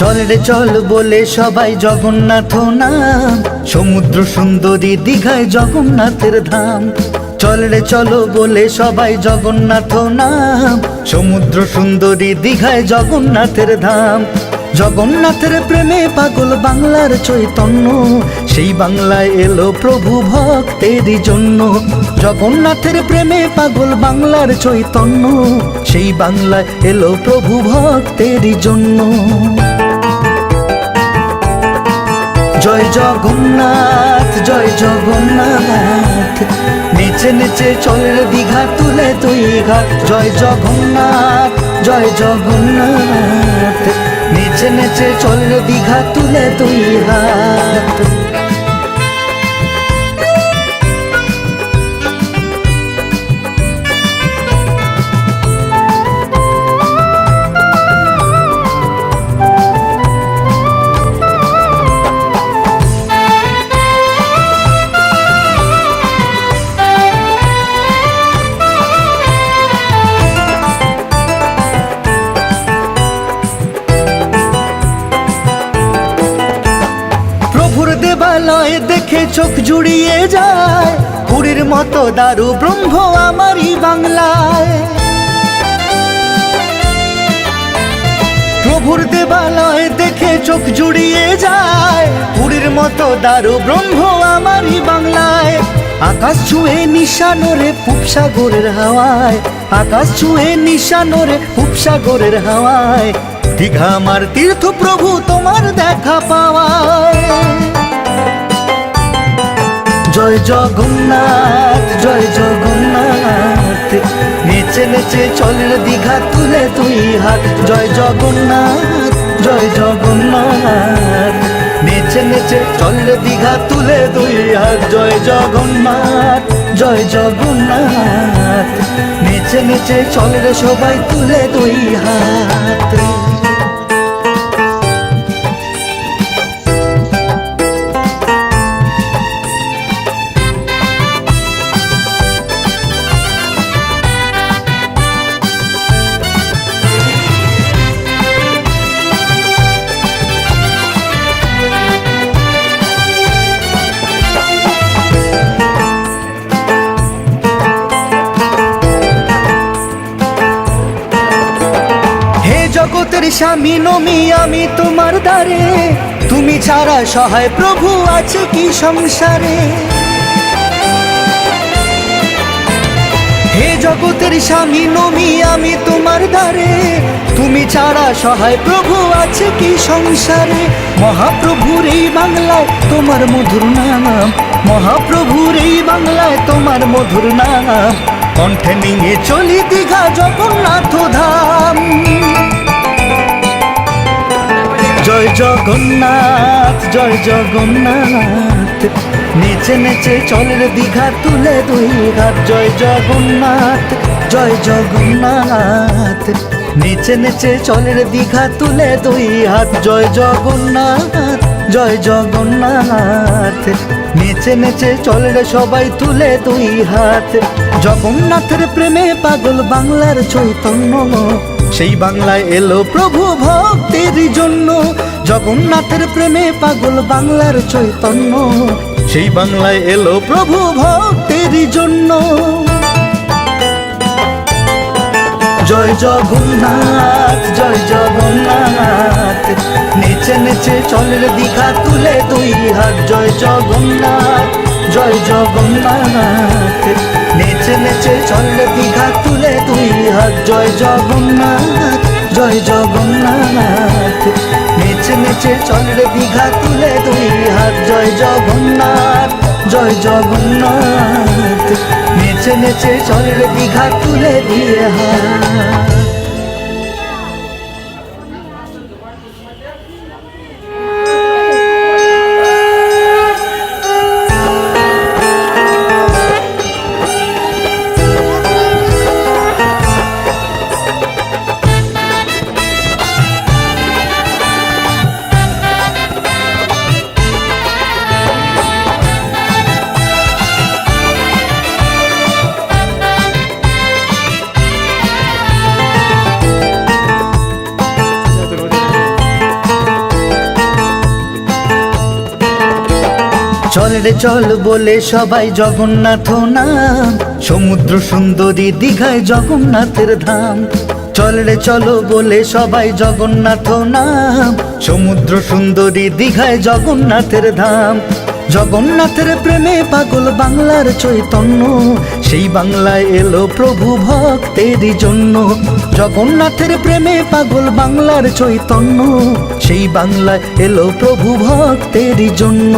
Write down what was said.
চল রে চল বলে সবাই জগন্নাথ নাম। সমুদ্র সুন্দরী দীঘায় জগন্নাথের ধাম। চল রে চলো বলে সবাই জগন্নাথ নাম। সমুদ্র সুন্দরী দীঘায় জগন্নাথের ধাম। জগন্নাথের প্রেমে পাগল বাংলার চৈতন্য। সেই বাংলায় এলো প্রভু ভক্তেরই জন্য। জগন্নাথের প্রেমে পাগল বাংলার চৈতন্য। সেই বাংলায় এলো প্রভু ভক্তেরই জন্য। জয় জগন্নাথ জয় জগন্নাথ। নিচে নিচে চলের দীঘা, তুলে তুই ঘাট জয় জগন্নাথ জয় জগন্নাথ। নিচে নিচে চলের দীঘা, তুলে তুই হাত চোখ জুড়িয়ে যায়। পুরীর মতো দারু ব্রহ্ম আমারই বাংলায়। প্রভুর দেবালয় দেখে চোখ জুড়িয়ে যায়। পুরীর মতো দারু ব্রহ্ম আমারই বাংলায়। আকাশ ছুঁয়ে নিশানোরে পুপসাগরের হাওয়ায়। আকাশ ছুঁয়ে নিশানোরে পুপসাগরের হাওয়ায়। দীঘা আমার তীর্থ প্রভু তোমার দেখা পাওয়ায়। জয় জগন্নাথ জয় জগন্নাথ। নেচে নেচে চলের দীঘা তুলে তুই হাত জয় জগন্নাথ জয় জগন্নাথ। নেচে নেচে চলের দীঘা তুলে দুই হাত জয় জগন্নাথ জয় জগন্নাথ। নেচে নেচে চলের সবাই তুলে দুই হাত জগতের স্বামী নমি, আমি তোমার দ্বারে। তুমি ছাড়া সহায় প্রভু আছে কি সংসারে? হে জগতের স্বামী নমি, আমি তোমার দ্বারে। তুমি ছাড়া সহায় প্রভু আছে কি সংসারে? মহাপ্রভুর এই বাংলায় তোমার মধুর নাম, মহাপ্রভুর এই বাংলায় তোমার মধুর নাম। কণ্ঠে নিয়ে চলি দীঘা জগন্নাথ ধাম। জয় জগন্নাথ জয় জগন্নাথ। নেচে নেচে চলের দীঘা, তুলে দুই হাত। জয় জগন্নাথ জয় জগন্নাথ। নেচে নেচে চলের দীঘা, তুলে দুই হাত। জয় জগন্নাথ জয় জগন্নাথ। নেচে নেচে চলের সবাই, তুলে দুই হাত। জগন্নাথের প্রেমে পাগল বাংলার চৈতন্য। সেই বাংলায় এলো প্রভু ভক্তের জন্য। জগন্নাথের প্রেমে পাগল বাংলার চৈতন্য। সেই বাংলায় এলো প্রভু ভক্তের জন্য। জয় জগন্নাথ জয় জগন্নাথ। নেচে নেচে চলের দিঘা তুলে দুই হাত। জয় জগন্নাথ। জয় জগন্নাথ। নেচে নেচে চলের দীঘা তুলে দুই হাত। জয় জগন্নাথ জয় জগন্নাথ। নেচে নেচে চলের দীঘা তুলে দুই হাত। জয় জগন্নাথ জয় জগন্নাথ। নেচে নেচে চলের দীঘা তুলে দিয়ে হাত। রে চল বলে সবাই জগন্নাথ নাম। সমুদ্র সুন্দরী দীঘায় জগন্নাথের ধাম। চল রে চলো বলে সবাই জগন্নাথ নাম। সমুদ্র সুন্দরী দীঘায় জগন্নাথের ধাম। জগন্নাথের প্রেমে পাগল বাংলার চৈতন্য। সেই বাংলায় এলো প্রভু ভক্তেরই জন্য। জগন্নাথের প্রেমে পাগল বাংলার চৈতন্য। সেই বাংলায় এলো প্রভু ভক্তেরই জন্য।